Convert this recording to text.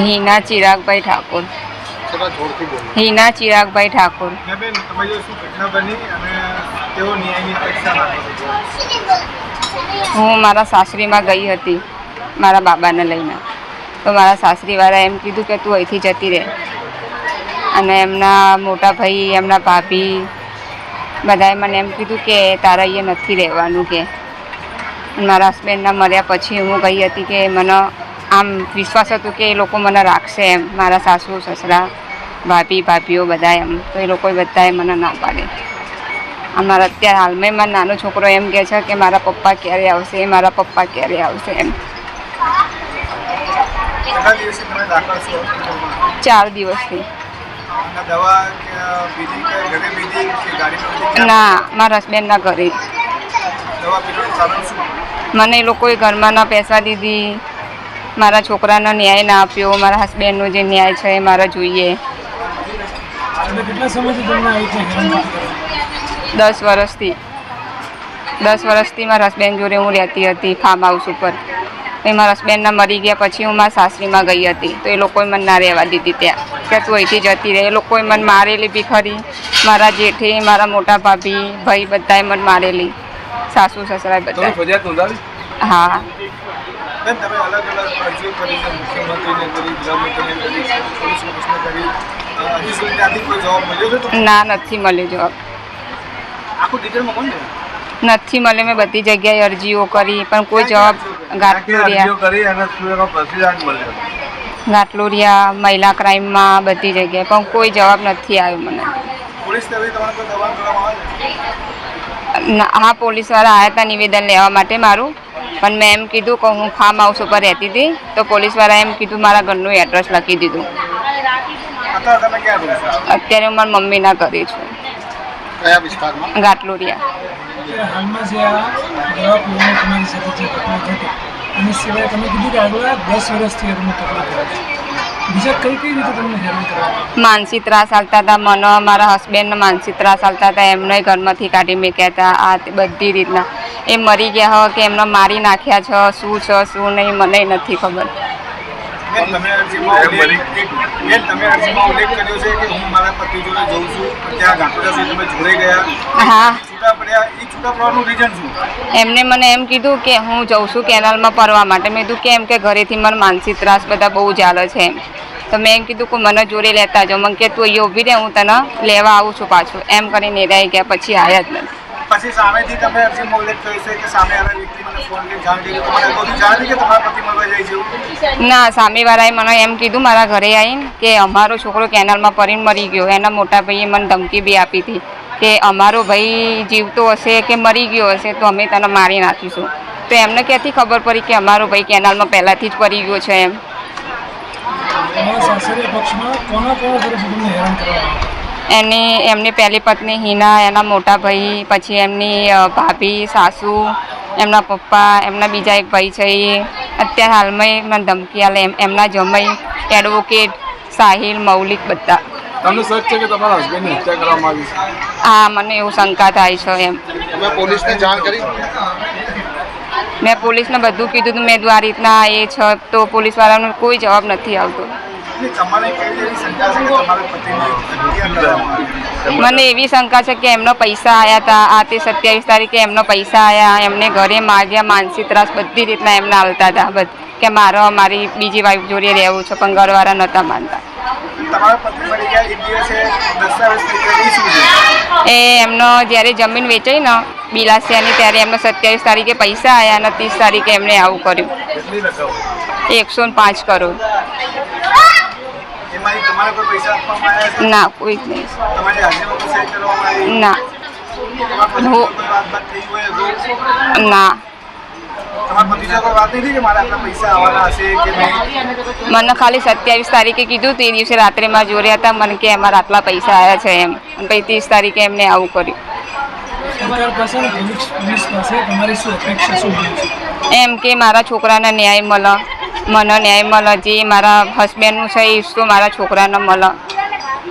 હિના ચિરાગભાઈ ઠાકોર. હિના ચિરાગભાઈ ઠાકોર. હું મારા સાસરીમાં ગઈ હતી મારા બાબાને લઈને. તો મારા સાસરીવાળા એમ કીધું કે તું અહીંથી જતી રહે. અને એમના મોટા ભાઈ એમના ભાભી બધાએ મને એમ કીધું કે તારા અહીંયા નથી રહેવાનું કે. મારા હસબન્ડના મર્યા પછી હું ગઈ હતી કે મને આમ વિશ્વાસ હતો કે એ લોકો મને રાખશે એમ. મારા સાસુ સસરા ભાભી ભાભીઓ બધા એમ. તો એ લોકોએ બધાએ મને ના પાડે. અમારા અત્યારે હાલમાં મારો નાનો છોકરો એમ કહે છે કે મારા પપ્પા ક્યારે આવશે મારા પપ્પા ક્યારે આવશે એમ. ચાર દિવસથી. ના મારા હસબન્ડના ઘરે મને એ લોકોએ ઘરમાં ના પૈસા દીધી મારા છોકરાનો ન્યાય ના આપ્યો મારા હસબન્ડનો જે ન્યાય છે એ મારે જોઈએ. દસ વર્ષથી. દસ વર્ષથી મારા હસબન્ડ જોડે હું રહેતી હતી ફાર્મ હાઉસ ઉપર. પછી મારા હસબન્ડના મરી ગયા પછી હું મારા સાસરીમાં ગઈ હતી. તો એ લોકોએ મને ના રહેવા દીધી ત્યાં. કે તું અહીંથી જતી રહે. એ લોકોએ મને મારેલી બી ખરી મારા જેઠે મારા મોટા ભાભી ભાઈ બધાએ મને મારેલી. સાસુ સસરા બધા હા. બેન તમે અલગ અલગ અરજીઓ કરી છે મુખ્યમંત્રીને કરી ગૃહમંત્રીને કરી પોલીસ કમિશનર કરી અ, હજી સુધી ત્યાંથી કોઈ જવાબ મળ્યો છે તો ના નથી મળ્યો જવાબ આખું ડિટેલમાં કોણ ને નથી મળે મેં બધી જગ્યાએ અરજીઓ કરી પણ કોઈ જવાબ અરજીઓ ગાટલોરિયા કરી અને શું એનો પ્રતિસાદ મળ્યો ગાટલોરિયા મહિલા ક્રાઇમમાં બધી જગ્યાએ પણ કોઈ જવાબ નથી આવ્યો મને પોલીસ તરફથી તમારા પર દબાણ કરવામાં આવે છે ના- હા પોલીસવાળા આવ્યા હતા નિવેદન લેવા માટે મારું પણ મેં એમ કીધું કે હું ફાર્મ હાઉસ ઉપર રહેતી હતી તો પોલીસવાળાએ એમ કીધું મારા ઘરનું એડ્રેસ લખી દીધું. અત્યારે હું મારી મમ્મીના કરી છું. ગાટલોરિયા સિવાય તમે કીધું કે આગળ દસ વર્ષથી તકલીફ બીજા કઈ કઈ રીતે તમને હેરાન કરવામાં માનસિક ત્રાસ આવતા હતા. મને મારા હસબન્ડને માનસિક ત્રાસ આવતા હતા. એમને ઘરમાંથી કાઢી મૂક્યા હતા. આ તે બધી રીતના. એ મરી ગયા હો કે એમને મારી નાખ્યા છે? શું છે? શું નહીં? મને નથી ખબર. બેન તમે અરજીમાં ઉલ્લેખ બેન તમે અરજીમાં ઉલ્લેખ કર્યો છે કે હું મારા પતિ જોડે જઉં છું પણ ત્યાં ગાંઠોડા સુધી તમે જોડે ગયા. હા. છૂટા પડ્યા એ છૂટા પડવાનું રીઝન શું? એમને મને એમ કીધું કે હું જઉં છું કેનાલમાં પરવા માટે. મેં કીધું કેમ કે ઘરેથી મને માનસિક ત્રાસ બધા બહુ ચાલે છે એમ. તો મેં એમ કીધું કે મને જોડે લેતા જાઓ. મને કે તું અહીંયા ઊભી રહે હું તને લેવા આવું છું પાછું. એમ કરીને રહી ગયા પછી આવ્યા જ નથી પછી સામેથી તમે અરજીમાં ઉલ્લેખ કર્યો છે કે સામે વાળા વ્યક્તિ મને ફોન કરી જાણ કરી તમારે અગાઉથી જાણ કે તમારા પતિ મળવા જાય છે ના સામેવાળાએ મને એમ કીધું મારા ઘરે આવીને કે અમારો છોકરો કેનાલમાં પડીને મરી ગયો. એના મોટા ભાઈએ મને ધમકી બી આપી હતી કે અમારો ભાઈ જીવતો હશે કે મરી ગયો હશે તો અમે તને મારી નાખીશું. તો એમને ક્યાંથી ખબર પડી કે અમારો ભાઈ કેનાલમાં પહેલાંથી જ પડી ગયો છે એમ તમારા સાસરી પક્ષમાં કોના કોના તરફથી તમને હેરાન કરવામાં આવે? એની એમની પહેલી પત્ની હિના એના મોટા ભાઈ પછી એમની ભાભી સાસુ એમના પપ્પા એમના બીજા એક ભાઈ છે એ. અત્યારે હાલમાં મને ધમકી આલે એમ એમના જમાઈ એડવોકેટ સાહિલ મૌલિક બધા. તમને સચ છે કે તમારા હસબન્ડની હત્યા કરવામાં આવી છે? હા મને એવું શંકા થાય છે એમ. તમે પોલીસને જાણ કરી? મેં પોલીસને બધું કીધું હતું મેં આ રીતના એ છે તો પોલીસવાળાનો કોઈ જવાબ નથી આવતો. મને એવી શંકા છે કે એમનો પૈસા આવ્યા હતા આ તે સત્યાવીસ તારીખે એમનો પૈસા આવ્યા એમને ઘરે માગ્યા માનસિક ત્રાસ બધી રીતના એમને આવતા હતા. કે મારો મારી બીજી વાઈફ જોડે રહેવું છે પણ ઘરવાળા નહોતા માનતા. એ એમનો જ્યારે જમીન વેચાઈ ને બિલાસિયાની ત્યારે એમનો સત્યાવીસ તારીખે પૈસા આવ્યા અને ત્રીસ તારીખે એમણે આવું કર્યું. એકસો પાંચ કરોડ. ના કોઈ જ નહીં. ના? ના. તમારા પતિ જોડે કોઈ વાત નહીં થઈ કે મારે આટલા પૈસા આવવાના હશે કે નહીં? મને ખાલી સત્યાવીસ તારીખે કીધું તે દિવસે રાત્રે માં જોડ્યા હતા મને કે અમારા આટલા પૈસા આવ્યા છે એમ. પછી ત્રીસ તારીખે એમને આવું કર્યું. એમ કે મારા છોકરાને ન્યાય મળે. મને ન્યાય મળે જે મારા હસબન્ડનું છે એ તો મારા છોકરાને મળે?